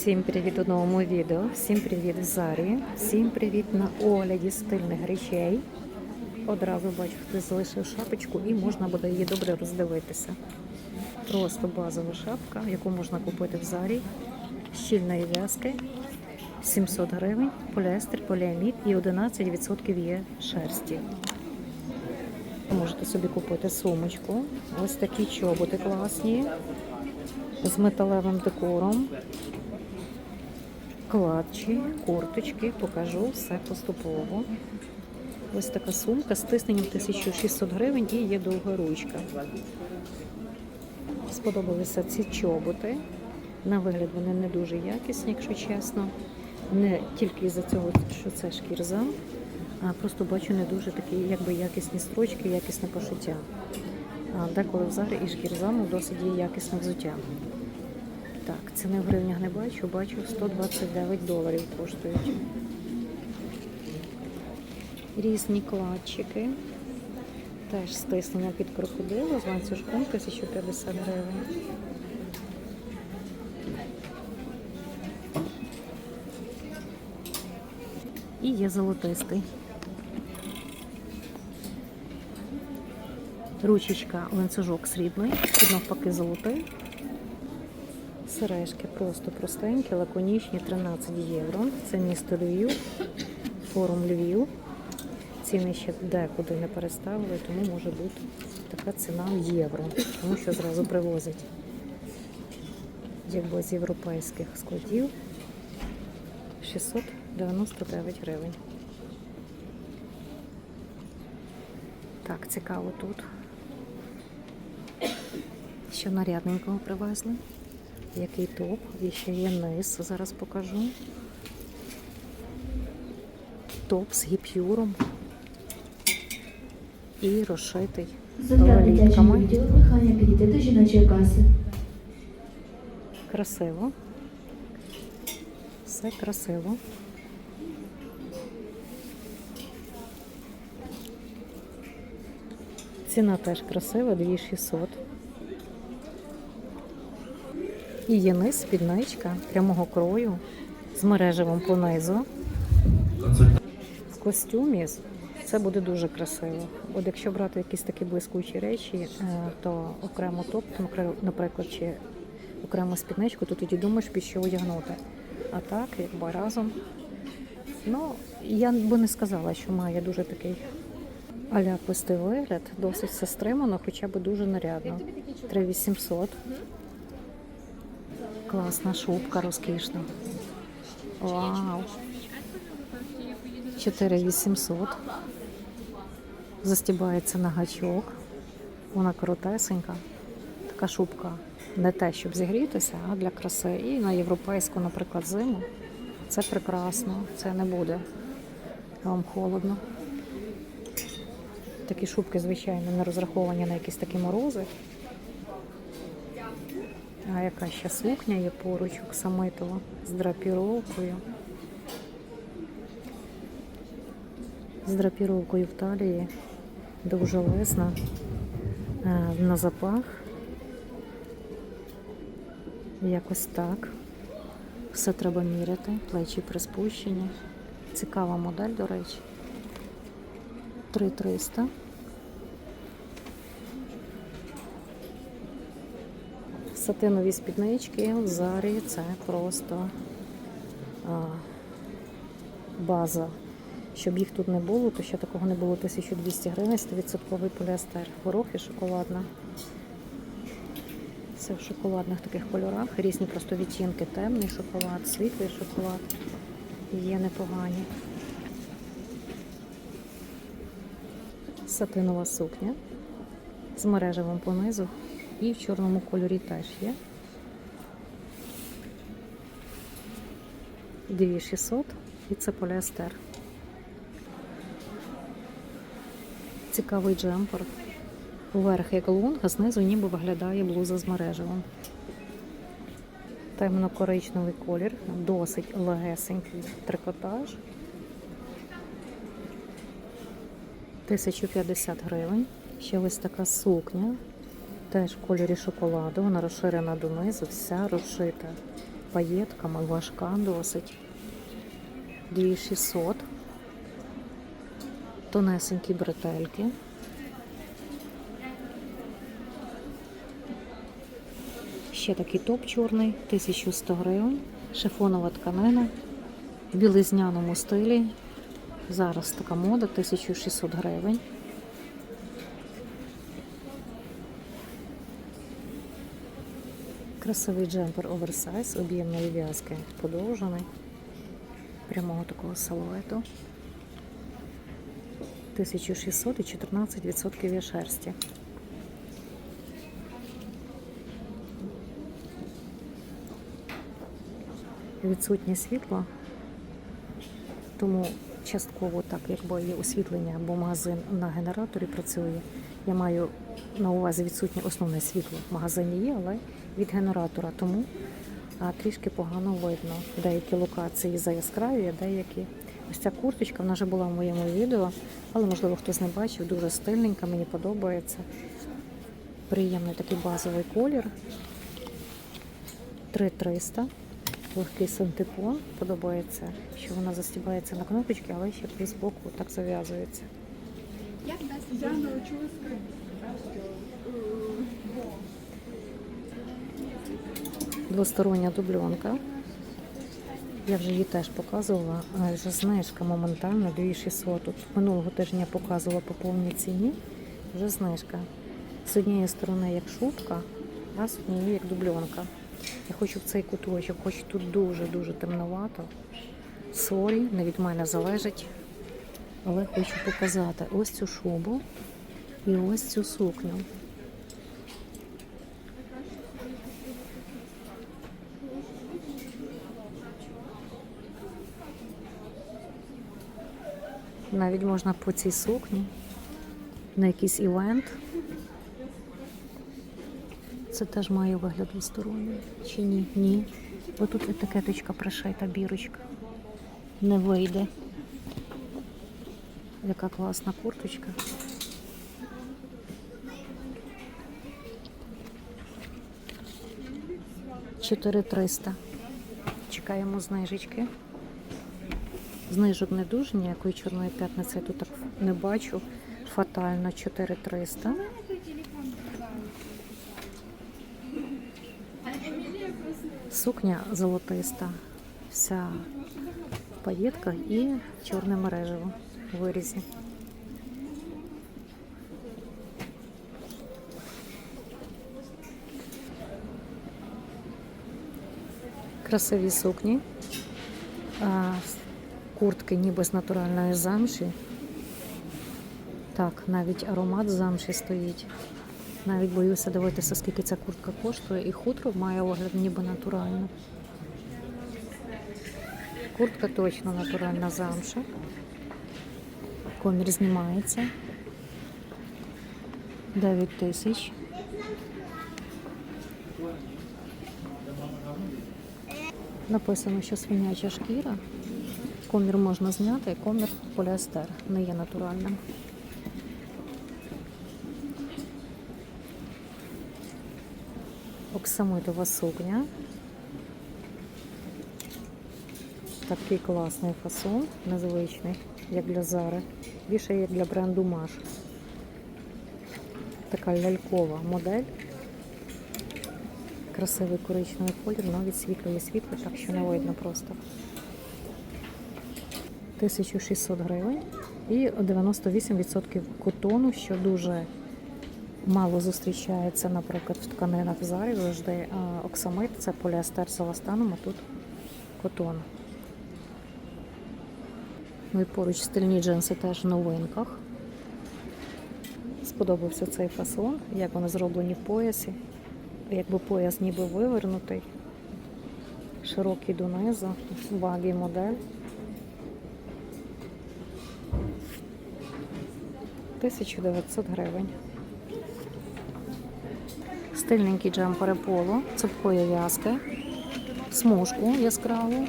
Всім привіт у новому відео, всім привіт в Зарі, всім привіт на огляді стильних речей. Одразу бачу, хтось залишив шапочку і можна буде її добре роздивитися. Просто базова шапка, яку можна купити в Зарі, щільної в'язки, 700 гривень, поліестер, поліамід і 11% є шерсті. Можете собі купити сумочку. Ось такі чоботи класні з металевим декором. Клатчі, курточки, покажу все поступово. Ось така сумка з тисненням 1600 гривень і є довга ручка. Сподобалися ці чоботи. На вигляд вони не дуже якісні, якщо чесно. Не тільки із-за цього, що це шкірза, а просто бачу не дуже такі якби якісні строчки, якісне пошиття. Деколи в зарі і шкірзаму досить є якісне взуття. Так, ціни в гривнях не бачу, бачу 129 доларів коштують. Різні кладчики. Теж стиснення під крокодилу з ланцюжком 1050 гривень. І є золотистий. Ручечка, ланцюжок срібний, навпаки золотий. Сережки просто простенькі, лаконічні, 13 євро. Це місто Львів, форум Львів. Ціни ще декуди не переставили, тому може бути така ціна в євро, тому що зразу привозять. Якби з європейських складів 699 гривень. Так, цікаво тут. Що нарядненького привезли. Який топ, і ще є низ, зараз покажу. Топ з гіпюром і розшитий каси. Красиво. Все красиво. Ціна теж красива, 2600. І є низ, спідничка прямого крою з мережевим понизу. В костюмі це буде дуже красиво. От якщо брати якісь такі блискучі речі, е, то окремо топ, наприклад, чи окремо спідничку, то тоді думаєш, під що одягнути. А так, якби разом. Ну, я би не сказала, що має дуже такий аляпистий вигляд, досить все стримано, хоча б дуже нарядно. 3800. Класна шубка розкішна. Вау. 4800. Застібається на гачок. Вона коротесенька. Така шубка не те, щоб зігрітися, а для краси. І на європейську, наприклад, зиму. Це прекрасно, це не буде вам холодно. Такі шубки, звичайно, не розраховані на якісь такі морози. А яка ще сукня є поруч оксамитова з драпіровкою. З драпіровкою в талії, довжелезна, е, на запах. Якось так. Все треба міряти, плечі приспущені. Цікава модель, до речі. 3300. Сатинові спіднички в зарі це просто а, база. Щоб їх тут не було, то ще такого не було 1200 гривень, 100% поліестер. Горох і шоколадна. Це в шоколадних таких кольорах. Різні просто відтінки. Темний шоколад, світлий шоколад. Є непогані. Сатинова сукня з мережевим понизу. І в чорному кольорі теж є. 2600 і це поліестер. Цікавий джемпер. Вверх як лунга, знизу ніби виглядає блуза з мережевим. Темно-коричневий колір, досить легесенький трикотаж. 1050 гривень. Ще ось така сукня. Теж в кольорі шоколаду. Вона розширена донизу, вся розшита паєтками, важка досить. 2600. Тонесенькі бретельки. Ще такий топ чорний, 1100 гривень. Шифонова тканина в білизняному стилі. Зараз така мода 1600 гривень. Красивий джемпер оверсайз, об'ємної в'язки подовжений, прямого такого силуету. 1600 і 14% є шерсті. Відсутнє світло, тому частково так, якби є освітлення, бо магазин на генераторі працює. Я маю на увазі відсутнє основне світло. В магазині є, але від генератора, тому трішки погано видно. Деякі локації заяскраві, а деякі. Ось ця курточка, вона вже була в моєму відео, але можливо хтось не бачив, дуже стильненька, мені подобається. Приємний такий базовий колір. 3300. Легкий синтепон. Подобається, що вона застібається на кнопочки, але ще плюс боку так зав'язується. Я научилась Двостороння дубльонка. Я вже її теж показувала. А Вже знижка моментально 2600. Тут минулого тижня я показувала по повній ціні. Вже знижка. З однієї сторони як шубка, а з однієї як дубльонка. Я хочу в цей куточок, хоч тут дуже-дуже темновато. Сорі, не від мене залежить. Але хочу показати ось цю шубу і ось цю сукню. Навіть можна по цій сукні на якийсь івент. Це теж має вигляд двосторонній. Чи ні? Ні. Бо тут етикеточка пришита, бірочка. Не вийде. Яка класна курточка. Чотири триста. Чекаємо знижечки. Знижок не дуже, ніякої чорної п'ятниці я тут так не бачу. Фатально 4300. Сукня золотиста, вся в паєтках і чорне мережево у вирізі. Красиві сукні. Куртки ніби з натуральної замші. Так, навіть аромат замші стоїть. Навіть боюся дивитися, скільки ця куртка коштує, і хутро має огляд ніби натурально. Куртка точно натуральна замша. Комір знімається. 9 тисяч. Написано, що свиняча шкіра. Комір можна зняти, комір поліестер не є натуральним. Оксамитова сукня. Такий класний фасон, незвичний, як для Зари. Більше як для бренду Маш. Така лялькова модель. Красивий коричневий колір, навіть світло світло, так що не видно просто. 1600 гривень і 98% котону, що дуже мало зустрічається, наприклад, в тканинах в зарі завжди. Оксамит це поліестер з еластаном, а тут котон. Ну і поруч стильні джинси теж в новинках. Сподобався цей фасон, як вони зроблені в поясі. Якби пояс ніби вивернутий, широкий донизу, багі модель. 1900 гривень стильненькі джемпери поло, цупкої в'язки, смужку яскраву.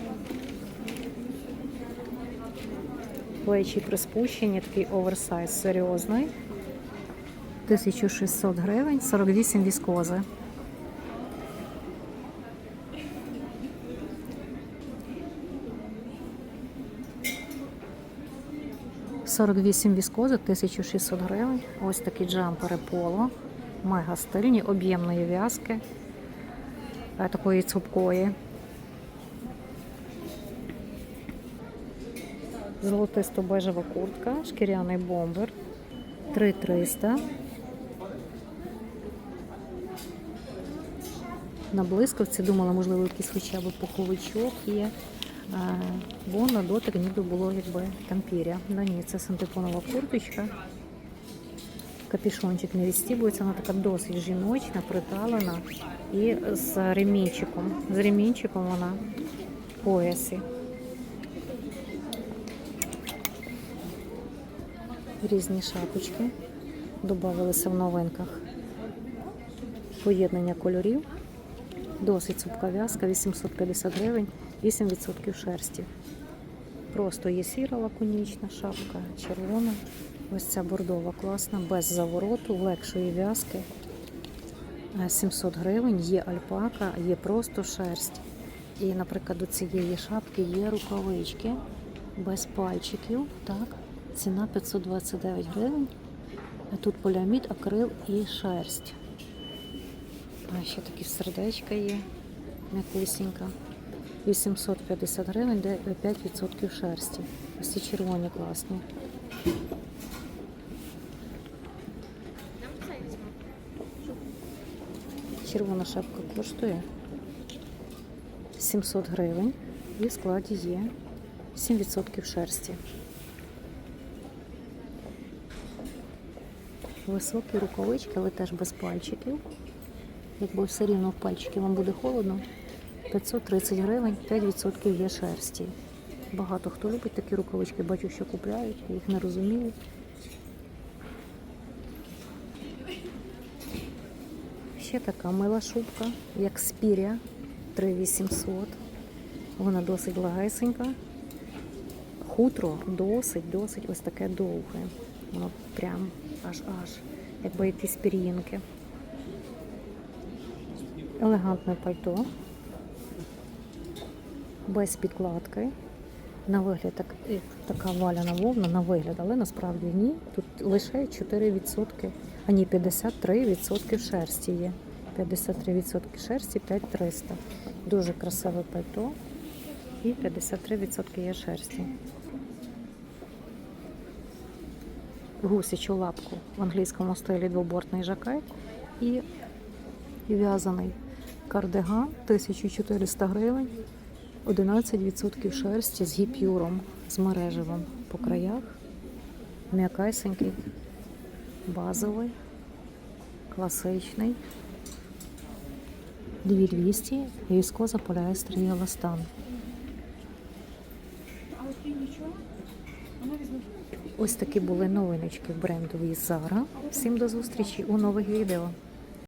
Плечі приспущені, такий оверсайз серйозний. 1600 гривень, 48 віскози. Сорок вісім віскози, 1600 гривень. Ось такі джампери поло. Мега стильні, об'ємної в'язки. е, Такої цупкої. Золотисто-бежева куртка, шкіряний бомбер. 3300. На блискавці думала, можливо, якийсь хоча б пуховичок є. Е, Бо на дотик ніби було якби там піря. Да ні, це синтепонова курточка. Капішончик не відстібується, вона така досить жіночна, приталена і з ремінчиком. З ремінчиком вона в поясі. Різні шапочки додавалися в новинках. Поєднання кольорів. Досить цупка в'язка, 850 гривень, 8% шерсті. Просто є сіра лаконічна шапка, червона. Ось ця бордова класна, без завороту, легшої в'язки. Е, 700 гривень, є альпака, є просто шерсть. І, наприклад, до цієї шапки є рукавички без пальчиків. Так, ціна 529 гривень. Тут поліамід, акрил і шерсть. А ще такі сердечка є, м'якусінька. 850 гривень, де 5% шерсті. Ось ці червоні класні. Червона шапка коштує 700 гривень і в складі є 7% шерсті. Високі рукавички, але теж без пальчиків. Якби все рівно в пальчики вам буде холодно. 530 гривень, 5% є шерсті. Багато хто любить такі рукавички, бачу, що купляють, їх не розумію. Ще така мила шубка, як спіря 3800. Вона досить лагесенька. Хутро досить, досить ось таке довге. Воно прям аж аж, якби якісь пір'їнки. Елегантне пальто. Без підкладки. На вигляд так, така валяна вовна на вигляд, але насправді ні. Тут лише 4%, а ні, 53% шерсті є. 53% шерсті 5300. Дуже красиве пальто. І 53% є шерсті. Гусячу лапку в англійському стилі двобортний жакет і в'язаний кардиган 1400 гривень. 11% шерсті з гіпюром, з мережевим по краях. М'якайсенький, базовий, класичний. 2200 військо поліестер і еластан. Ось такі були новиночки в брендовій Zara. Всім до зустрічі у нових відео.